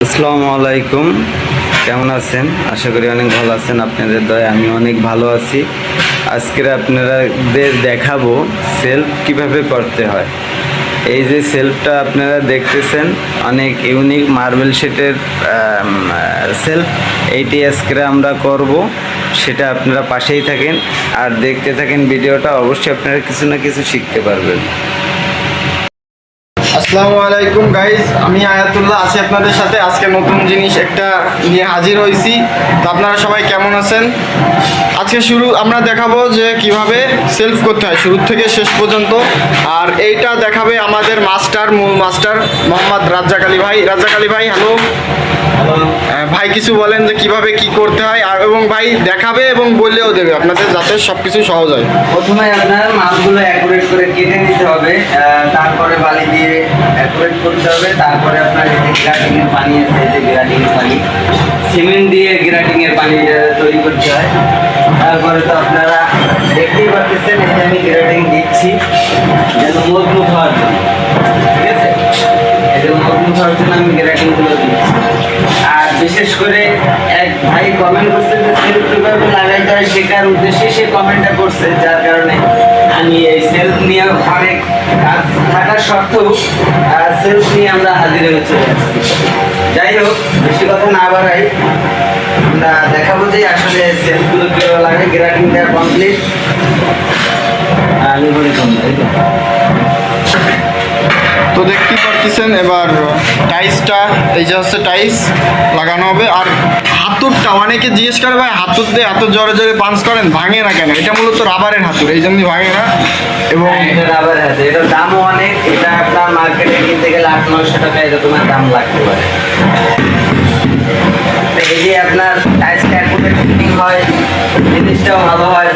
আসসালামু আলাইকুম। কেমন আছেন? আশা করি অনেক ভালো আছেন আপনাদের দয়। আমি অনেক ভালো আছি। আজকের আপনারাদের দেখাবো সেলফ কীভাবে করতে হয়। এই যে সেলফটা আপনারা দেখতেছেন, অনেক ইউনিক মার্বেল শেটের সেলফ। এইটি আজকে আমরা করব। সেটা আপনারা পাশেই থাকেন। আর দেখতে থাকেন ভিডিওটা, অবশ্যই আপনারা কিছু না কিছু শিখতে পারবেন। আসসালামু আলাইকুম গাইজ আমি আয়াতুল্লাহ আছি আপনাদের সাথে। আজকে নতুন জিনিস একটা নিয়ে হাজির হয়েছি। তো আপনারা সবাই কেমন আছেন? আজকে শুরু, আমরা দেখাবো যে কীভাবে সেলফ করতে হয়, শুরু থেকে শেষ পর্যন্ত। আর এইটা দেখাবে আমাদের মাস্টার মূল মাস্টার মোহাম্মদ রাজ্জাক আলী ভাই। রাজ্জাক আলী ভাই হ্যালো ভাই কিছু বলেন যে কীভাবে কি করতে হয়, আর এবং ভাই দেখাবে এবং বললেও দেবে, আপনাদের যাতে সব কিছু সহজ হয়। প্রথমে আপনার মাছগুলো অ্যাকুরেট করে কেটে নিতে হবে তারপরে বালি দিয়ে অ্যাকুরেট করতে হবে, তারপরে আপনার এই গ্রাটিং এর পানি আছে, এই গ্রাটিং এর পানি সিমেন্ট দিয়ে গ্রাটিং এর পানি তৈরি করতে হয়। তারপরে তো আপনারা দেখতেই পাচ্ছেন এই যে আমি গ্রাটিং দিচ্ছি। বিশেষ করে এক ভাই কমেন্ট করছে যে সেলফ কীভাবে লাগাইতে হয় শেখার উদ্দেশ্যে সে কমেন্টটা করছে, যার কারণে আমি এই সেলফ নিয়ে অনেক কাজ থাকার সত্ত্বেও সেলফ নিয়ে আমরা হাজির হয়ে চলে যাই হোক, বেশি কথা না বাড়াই, আমরা দেখাবো যে আসলে সেলফগুলো কীভাবে লাগাই গ্রাটিং দেওয়া কমপ্লিট আমি বলি কম তাই তো দেখতেই পারতেছেন এবার টাইসটা এই যে হচ্ছে টাইস লাগানো হবে। আর হাতুরটা অনেকে জিজ্ঞেস করে ভাই হাতুর দিয়ে এত জোরে জোরে পাঞ্চ করেন ভাঙে না কেন? এটা মূলত রাবারের হাতুর এই জন্যই ভাঙে না। এবং হ্যাঁ, হাতে এটার দামও অনেক এটা আপনার মার্কেটে কিনতে গেলে আট টাকা দাম লাগতে পারে। এই যে আপনার হয় জিনিসটাও ভালো হয়।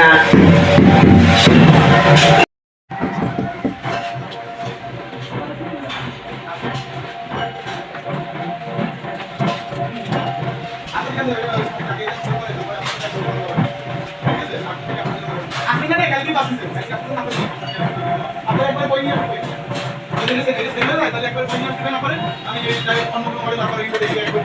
না। আপনি না কালকে দিতে আপনি একবার বই নিয়ে আসবেন যদি না তাহলে একবার বই নিয়ে আসবেন না পারেন আমি অন্য কোনো মডেল আবার এই একবার